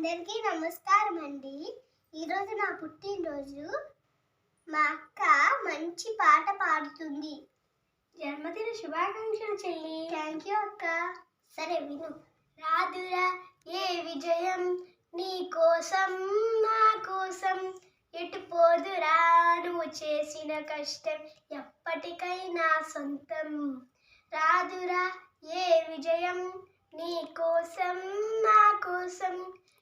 అందరికీ నమస్కారం అండి. ఈరోజు నా పుట్టినరోజు. మా అక్క మంచి పాట పాడుతుంది. జన్మదిన శుభాకాంక్షలు చెల్లి. థ్యాంక్ యూ అక్క. సరే విను. రాదురా ఏ విజయం? నీ కోసం నా కోసం. ఎటు పోదురా? నువ్వు చేసిన కష్టం ఎప్పటికైనా సొంతం. రాదురా ఏ విజయం? నీ కోసం నా కోసం.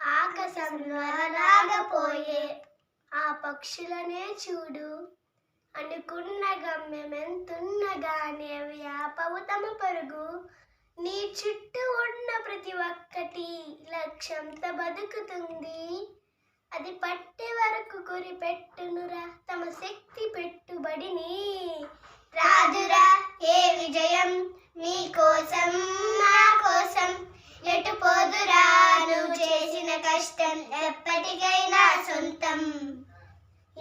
ఆకాశంలో అలాగపోయే ఆ పక్షులనే చూడు. అనుకున్న గమ్యం ఎంతున్నగానే అవి ఆపవు తమ పరుగు. నీ చుట్టూ ఉన్న ప్రతి ఒక్కటి లక్ష్యంతో బతుకుతుంది. అది పట్టే వరకు గురి పెట్టునురా. తమ శక్తి పెట్టుబడిని రాదురా ఏ విజయం నీ కోసం నా కోసం ఎటు పోదురా నువ్వు చేసిన కష్టం ఎప్పటికైనా సొంతం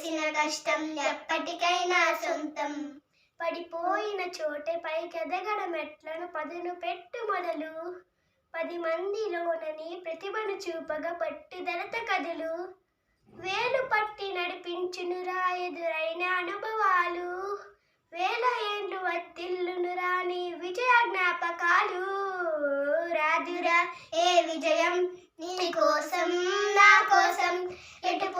చేసిన కష్టం ఎప్పటికైనా సొంతం. పడిపోయిన చోటే పైకెదగడ మెట్లను పదును పెట్టు మొదలు. పది మందిలోనని ప్రతిభను చూపగా పట్టుదలత కదులు. వేలు పట్టి నడిపించునురా ఎదురైన అనుభవాలు. వేల ఏండ్లు వత్తిల్లును రాని విజయ జ్ఞాపకాలు. రాదురా ఏ విజయం? నీ కోసం నా కోసం ఎటు